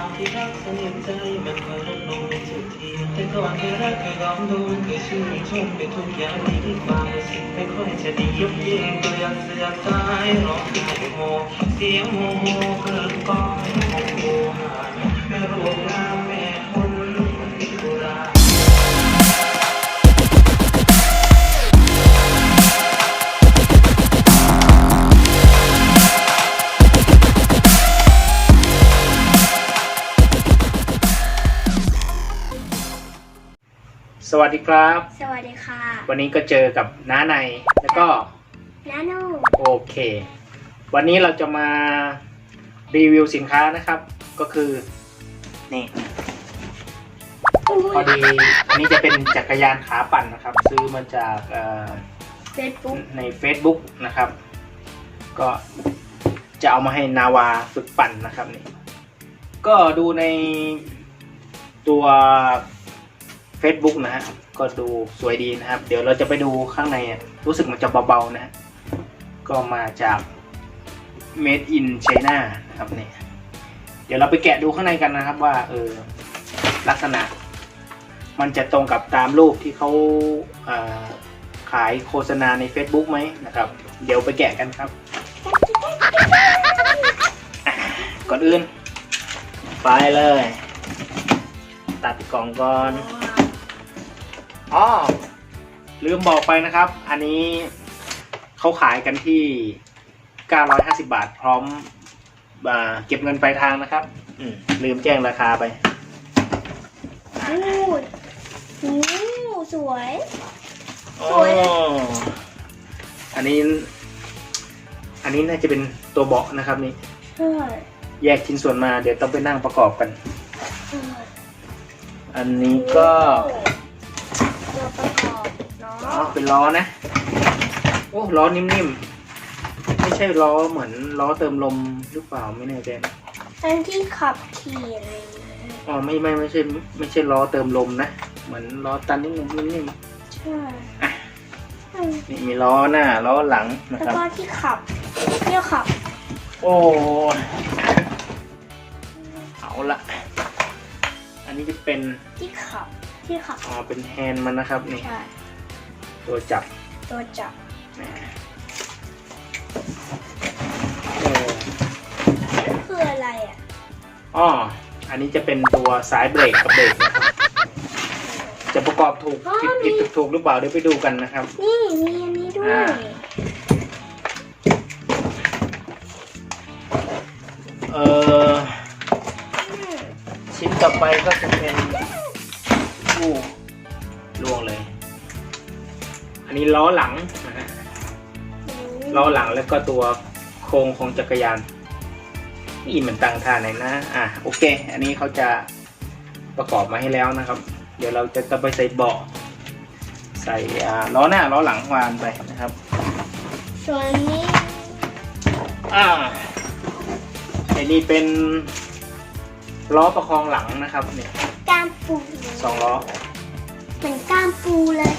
ความที่รักสนิทใจมันเคยลดลงในทุกทีแต่ก่อนเคยรักเคยลองดูเคยชื่นชมไปทุกอย่างที่ความรู้สึกไม่ค่อยจะดียกเย่งก็อยากเสียใจร้องไห้โฮเสียงโมโหเกิดก้อนโมโหหาแม่รู้งาม สวัสดีครับ สวัสดีค่ะวันนี้ก็เจอกับน้าในแล้วก็นาโนโอเค วันนี้เราจะมารีวิวสินค้านะครับ ก็คือนี่พอดีอันนี้จะเป็นจักรยานขาปั่นนะครับ ซื้อมาจากเอ่อเฟซบุ๊กใน Facebook นะครับ ก็จะเอามาให้นาวาฝึกปั่นนะครับนี่ก็ดูในตัว Facebook นะฮะก็ดูสวยดีนะครับ เดี๋ยวเราจะไปดูข้างในรู้สึกมันจะเบาๆนะฮะก็มาจาก Made in China นะครับเนี่ยเดี๋ยวเราไปแกะดูข้างในกันนะครับว่าเออลักษณะ มันจะตรงกับตามรูปที่เขาเอ่อขายโฆษณาใน Facebook ไหมนะครับ เดี๋ยวไปแกะกันครับ ก่อนอื่น ไปเลย ตัดกล่องก่อน อ๋อลืมบอกไปนะครับ อันนี้เขาขายกันที่ 950 บาทพร้อมอาเก็บเงินปลายทางนะครับอืมลืมแจ้งราคาไปอู้หูสวยอ๋อสวยนะอันนี้ อันนี้น่าจะเป็นตัวเบาะนะครับนี่ใช่แยกชิ้นส่วนมาเดี๋ยวต้องไปนั่งประกอบกันใช่อันนี้ก็ นาอ๋อะเป็นล้อนะโอ้ล้อนิ่มๆ ไม่ใช่ล้อเหมือนล้อเติมลมหรือเปล่าไม่แน่ใจนะอันที่ขับขี่อะไรอย่างเงี้ยอ๋อไม่ไม่ไม่ใช่ไม่ใช่ล้อเติมลมนะ เหมือนล้อตันนิ่มๆนิ่มใช่อะอืมๆนี่มีล้อหน้าล้อหลังนะแล้วครับ ก็ที่ขับที่ขับโอ้ยเอาละอันนี้จะเป็นที่ขับที่ขับอ๋อเป็นแฮนด์มันนะครับนี่ ใช่ ตัวจับตัวจับแหมเออคืออะไรอะอ๋ออันนี้จะเป็นตัวสายเบรกกับเบรกนะครับจะประกอบถูกผิดผิดถูกถูกหรือเปล่าเดี๋ยวไปดูกันนะครับ นี่มีอันนี้ด้วยอ่าเอออืมชิ้นต่อไปก็จะ ล้อหลังนะฮะล้อหลังแล้วก็ตัวโครงของจักรยานนี่มันตั้งท่าไหนนะ อะโอเค อันนี้เขาจะประกอบมาให้แล้วนะครับ เดี๋ยวเราจะต้องไปใส่เบาะใส่อ่าล้อหน้าล้อหลังวานไปนะครับ ส่วนนี้อ่าไอ้นี่เป็นล้อประคองหลังนะครับเนี่ยก้ามปูสองล้อเหมือนก้ามปูเลย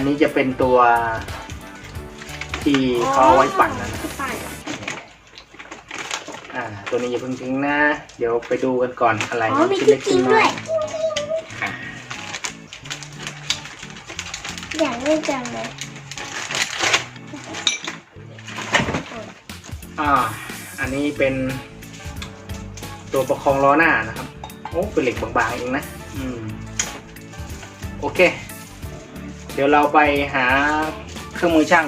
นนี้จะเป็นตัวที่เขาเอาไว้ปั่นนะคือปั่นอ่า ตัวนี้อย่าเพิ่งทิ้งนะ เดี๋ยวไปดูกันก่อนอะไรอ๋อมีชิ้นที่เล็กจริชิ้งนน้ด้อวยยอะอยากเล่นจังเลยอ่า อันนี้เป็นตัวประคองล้อหน้านะครับ โอ้เป็นเหล็กบางๆเองนะ อืม โอเคเดี๋ยวเราไปหาเครื่องมือช่าง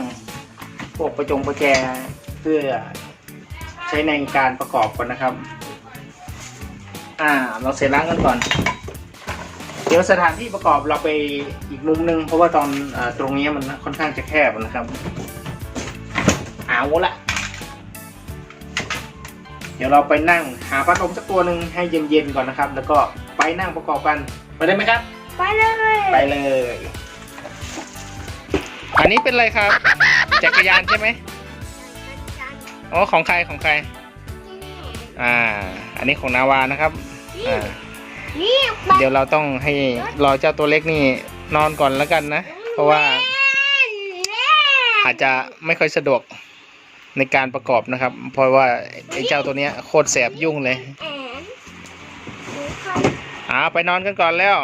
พวกประจงประแจเพื่อใช้ในการประกอบก่อนนะครับ อ่า เราเสร็จล้างกันก่อน เดี๋ยวสถานที่ประกอบเราไปอีกมุมหนึง เพราะว่าตอนอาตรงนี้มันค่อนข้างจะแคบนะครับ เอาละเดี๋ยวเราไปนั่งหาพัดลมสักตัวหนึ่งให้เย็นๆก่อนนะครับ แล้วก็ไปนั่งประกอบกัน ไปได้ไหมครับ ไปเลย ไปเลย อันนี้เป็นอะไรครับ จักรยานใช่ไหมอ๋อของใครของใครนี่อ่า อันนี้ของนาวานะครับ อ่านี่ไปเดี๋ยวเราต้องให้รอเจ้าตัวเล็กนี่นอนก่อนแล้วกันนะ เพราะว่า อาจจะไม่ค่อยสะดวกในการประกอบนะครับ เพราะว่าไอ้เจ้าตัวเนี้ยโคตรแสบยุ่งเลยแอนหนูคอยอ่าไปนอนกันก่อนแล้ว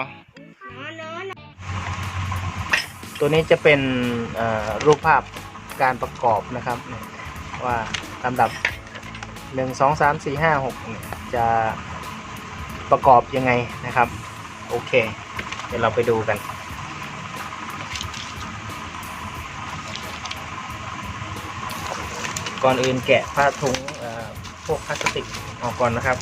ตัวนี้จะเป็นรูปภาพการประกอบนะครับ ว่าลำดับหนึ่งสองสามสี่ห้าหกจะประกอบยังไงนะครับ โอเค เดี๋ยวเราไปดูกัน ก่อนอื่นแกะผ้าถุงพวกพลาสติกออกก่อนนะครับ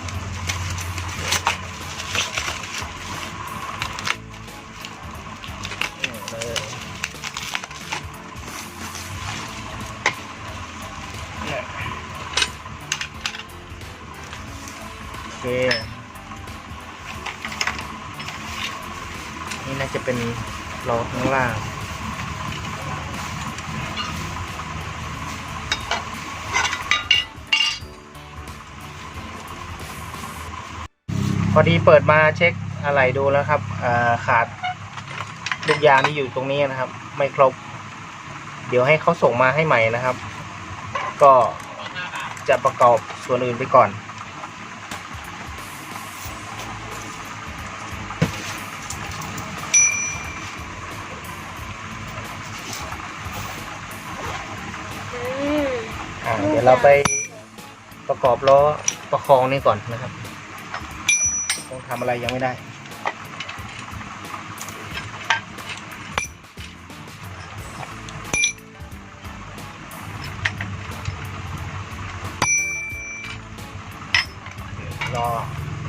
ล้อข้างล่างพอดีเปิดมาเช็คอะไรดูแล้วครับขาดลูกยางที่อยู่ตรงนี้นะครับ ไม่ครบ เดี๋ยวให้เขาส่งมาให้ใหม่นะครับ ก็จะประกอบส่วนอื่นไปก่อน เราไปประกอบล้อประคองนี่ก่อนนะครับต้องทำอะไรยังไม่ได้ รอ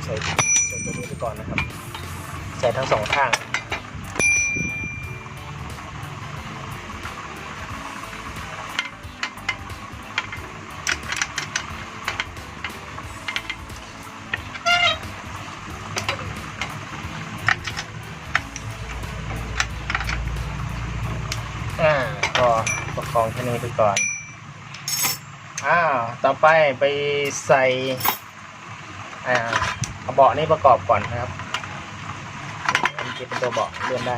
ใส่ใส่ตัวนี้ไปก่อนนะครับ ใส่ทั้งสองข้าง ประคองแค่นี้ไปก่อน อ้าว ต่อไปไปใส่ อ่าเอาเบาะนี่ประกอบก่อนนะครับอันนี้เป็นตัวเบาะเลื่อนได้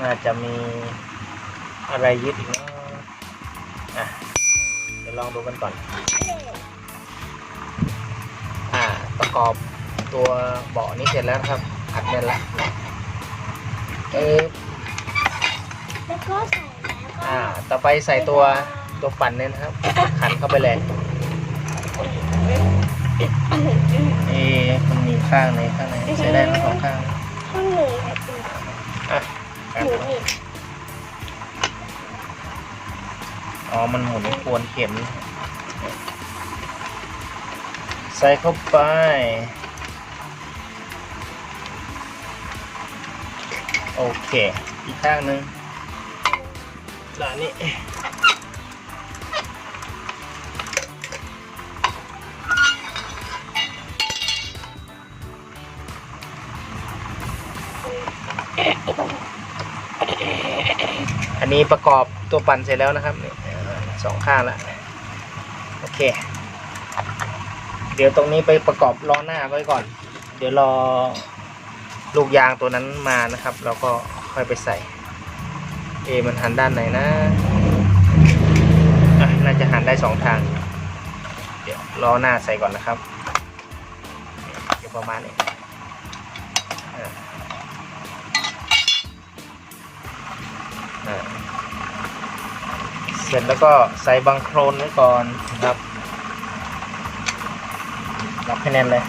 น่าจะมีอะไรยึดอีกเนาะอะ เดี๋ยวลองดูกันก่อน อ่า ประกอบตัวเบาะนี้เสร็จแล้วนะครับอัดแน่นแล้วเออแล้วก็ใส่แล้วก็ อ่า ต่อไปใส่ตัวตัวปั่นเนี่ยนะครับ ขันเข้าไปเลยเอ๊ะมันมีข้างในข้างในใช้ได้ทั้งสองข้างข้างหนึ่งแบบนี้อะหนูนี่อ๋อ มันหมุนควนเข็ม ใส่เข้าไปโอเค อีกข้างหนึ่ง แล้วนี่อันนี้ประกอบตัวปั่นเสร็จแล้วนะครับนี่สองข้างล้วโอเค เดี๋ยวตรงนี้ไปประกอบล้อหน้าไว้ก่อน เดี๋ยวรอลูกยางตัวนั้นมานะครับแล้วก็ค่อยไปใส่ เอมันหันด้านไหนนะะน่าจะหันได้สองทาง เดี๋ยวล้อหน้าใส่ก่อนนะครับเดี๋ยวประมาณนี้เสร็จแล้วก็ใส่บังโครนไว้ก่อนนะครับรับให้แน่นเลย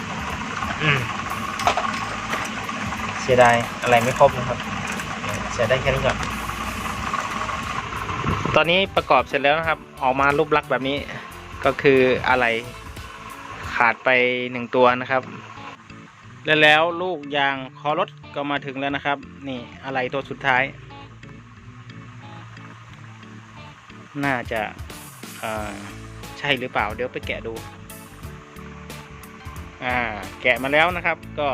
เสียดายอะไรไม่ครบนะครับเสียได้แค่นี้ก่อน ตอนนี้ประกอบเสร็จแล้วนะครับ ออกมารูปลักษณ์แบบนี้ก็คืออะไรขาดไปหนึ่งตัวนะครับ แล้วแล้วลูกยางคอรถก็มาถึงแล้วนะครับ นี่อะไรตัวสุดท้าย น่าจะใช่หรือเปล่าเดี๋ยวไปแกะดูอ่าแกะมาแล้วนะครับก็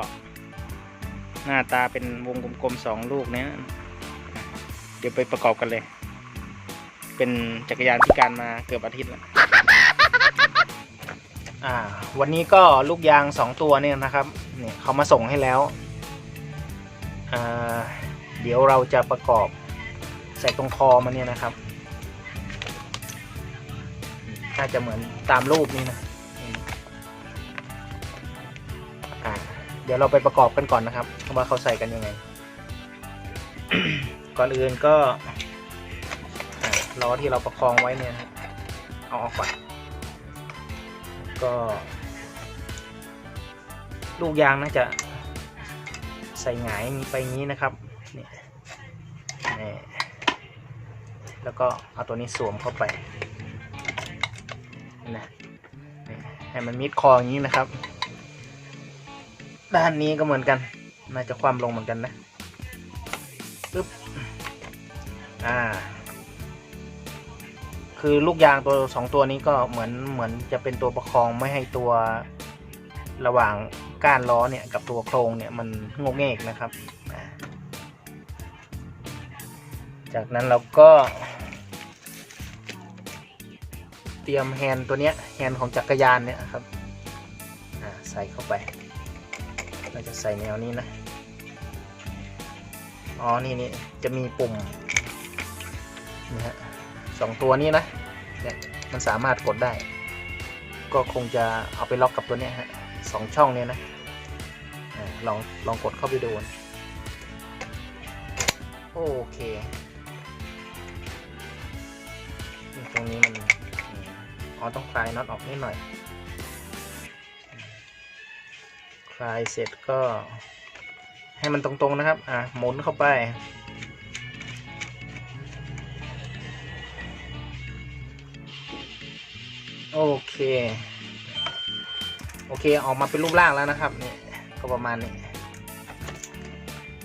หน้าตาเป็นวงกลมๆสองลูกเนี้ยเดี๋ยวไปประกอบกันเลย เป็นจักรยานพิการมาเกือบอาทิตย์แล้วอ่า วันนี้ก็ลูกยางสองตัวเนี่ยนะครับเนี่ยเขามาส่งให้แล้วอ่าเดี๋ยวเราจะประกอบใส่ตรงคอมันเนี่ยนะครับน่าจะเหมือนตามรูปนี่นะอ่าเดี๋ยวเราไปประกอบกันก่อนนะครับว่าเขาใส่กันยังไง ก่อนอื่นก็ ล้อที่เราประคองไว้เนี่ยเอาออกก่อนก็ ลูกยางน่าจะใส่หงายไปงนี้นะครับเนี่ยนี่แล้วก็เอาตัวนี้สวมเข้าไปนะให้มันมิดคออย่างนี้นะครับ ด้านนี้ก็เหมือนกัน น่าจะคว่ำลงเหมือนกันนะปึ๊บอ่า คือลูกยางตัวสองตัวนี้ก็เหมือนเหมือนจะเป็นตัวประคองไม่ให้ตัวระหว่างก้านล้อเนี่ยกับตัวโครงเนี่ยมันงกเงกนะครับ จากนั้นเราก็ เตรียมแฮนตัวเนี้ยแฮนของจักรยานเนี่ยครับอ่าใส่เข้าไป เราจะใส่แนวนี้นะ อ๋อ นี่นี่จะมีปุ่มนี่ฮะ สองตัวนี้นะเนี่ยมันสามารถกดได้ ก็คงจะเอาไปล็อกกับตัวเนี้ยฮะสองช่องเนี้ยนะลองลองกดเข้าไปดูนโอเค ตรงนี้มันอ๋อต้องคลายน็อตออกนิดหน่อย คลายเสร็จก็ให้มันตรงๆนะครับ อะหมุนเข้าไป โอเค โอเคออกมาเป็นรูปร่างแล้วนะครับนี่ก็ประมาณนี้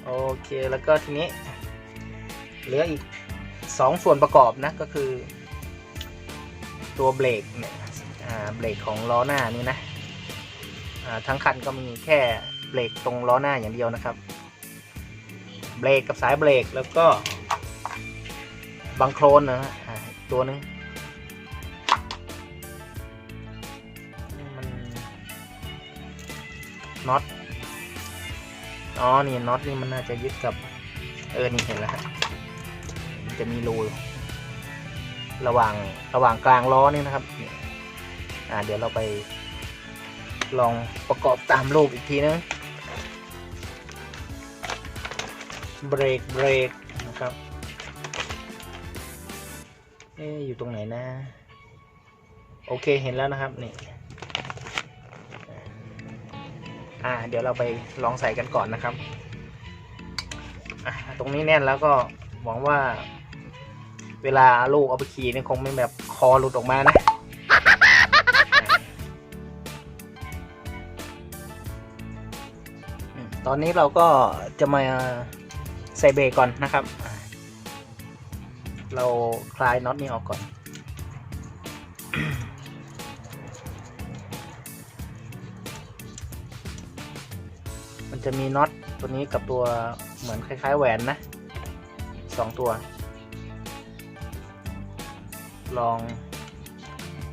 โอเคแล้วก็ทีนี้ เหลืออีกสองส่วนประกอบนะก็คือ ตัวเบรกเนี่ยเบรกของล้อหน้านี่นะทั้งคันก็มีแค่เบรกตรงล้อหน้าอย่างเดียวนะครับ เบรกกับสายเบรกแล้วก็บังโครนนะฮะตัวหนึง น็อตอ๋อนี่น็อตนี่มันน่าจะยึดกับ เออนี่เห็นแล้วฮะมันจะมีรูระหว่างระหว่างกลางล้อนี่นะครับอ่าเดี๋ยวเราไปลองประกอบตามรูปอีกทีนึงเบรกเบรกนะครับเอ๊อยู่ตรงไหนนะ โอเคเห็นแล้วนะครับนี่ อ่าเดี๋ยวเราไปลองใส่กันก่อนนะครับ ตรงนี้แน่นแล้วก็หวังว่า เวลาลูกเอาไปขี่เนี่ยคงไม่แบบคอหลุดออกมานะตอนนี้เราก็จะมาใส่เบรกก่อนนะครับ เราคลายน็อตนี้ออกก่อน จะมีน็อตตัวนี้กับตัวเหมือนคล้าย ๆ แหวนนะสองตัว ลอง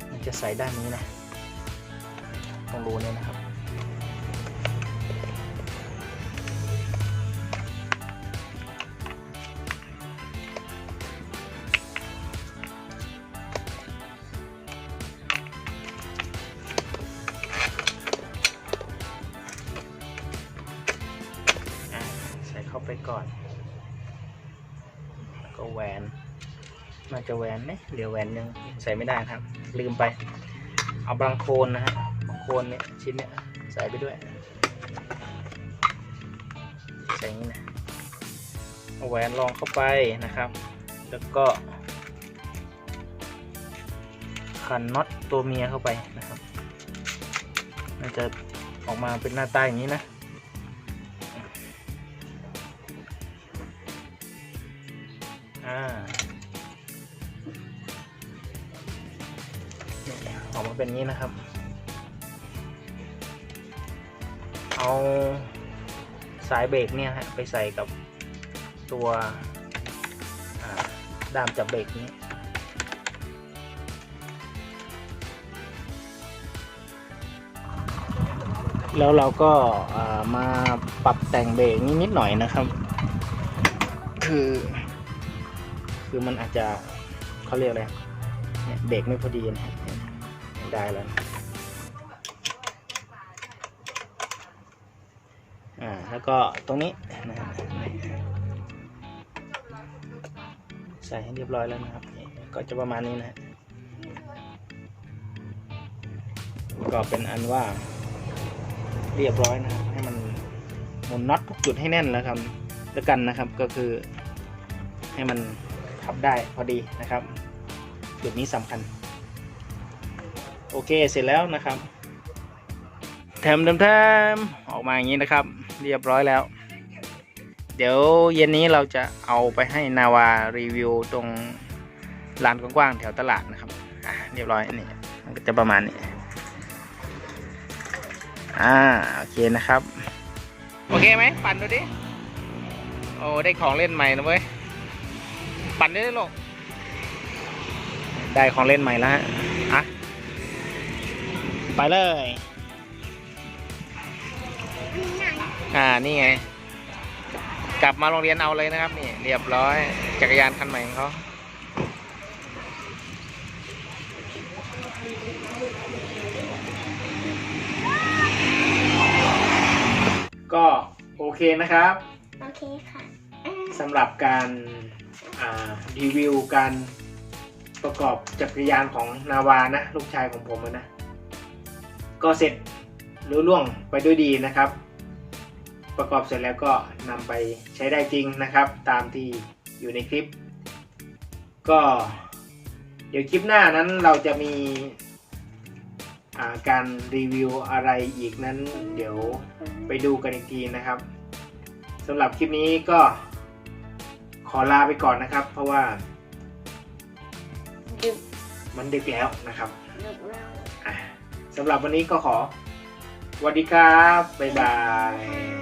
มันจะใส่ด้านนี้นะ ตรงรูนี้นะครับ จะแหวนไหมเหลือแหวนยังใส่ไม่ได้ครับ ลืมไป เอาบางโคลนนะฮะบางโคลนเนี่ยชิ้นเนี่ยใส่ไปด้วย ใส่นี้นะเอาแหวนรองเข้าไปนะครับ แล้วก็ขันน็อตตัวเมียเข้าไปนะครับน่าจะออกมาเป็นหน้าตาอย่างนี้นะ เอาเป็นนี้นะครับ เอาสายเบรกเนี่ยฮะไปใส่กับตัวดามจับเบรกนี้แล้วเราก็ามาปรับแต่งเบรกนิดหน่อยนะครับ คือ คือมันอาจจะเขาเรียกอะไรเนี่ยเบรกไม่พอดีนะ ได้แล้วอ่าแล้วก็ตรงนี้นะใส่ให้เรียบร้อยแล้วนะครับ ก็จะประมาณนี้นะฮะก็เป็นอันว่าเรียบร้อยนะครับ ให้มันหมุนน็อตทุกจุดให้แน่นแล้วครับแล้วกันนะครับก็คือให้มันขับได้พอดีนะครับ จุดนี้สำคัญ โอเคเสร็จแล้วนะครับแถมแถมออกมาอย่างนี้นะครับ เรียบร้อยแล้ว เดี๋ยวเย็นนี้เราจะเอาไปให้นาวารีวิวตรงลานกว้างๆแถวตลาดนะครับอะเรียบร้อยนี่มันก็จะประมาณนี้อ่าโอเคนะครับ โอเคไหมปั่นดูดิโอ้ได้ของเล่นใหม่นะเว้ยปั่นได้เลยลูกได้ของเล่นใหม่แล้วฮะอะ ไปเลย อ่า นี่ไง กลับมาโรงเรียนเอาเลยนะครับ นี่ เรียบร้อย จักรยานคันใหม่ของเขาก็โอเคนะครับ โอเคค่ะอ่าสำหรับการอ่ารีวิวการประกอบจักรยานของนาวานะ ลูกชายของผมอะนะ ก็เสร็จลุล่วงไปด้วยดีนะครับ ประกอบเสร็จแล้วก็นำไปใช้ได้จริงนะครับ ตามที่อยู่ในคลิป ก็เดี๋ยวคลิปหน้านั้นเราจะมีาการรีวิวอะไรอีกนั้น เดี๋ยวไปดูกันอีกทีนะครับสำหรับคลิปนี้ก็ขอลาไปก่อนนะครับ เพราะว่า มันดึกแล้วนะครับดึกแล้ว สำหรับวันนี้ก็ขอสวัสดีครับ บ๊ายบาย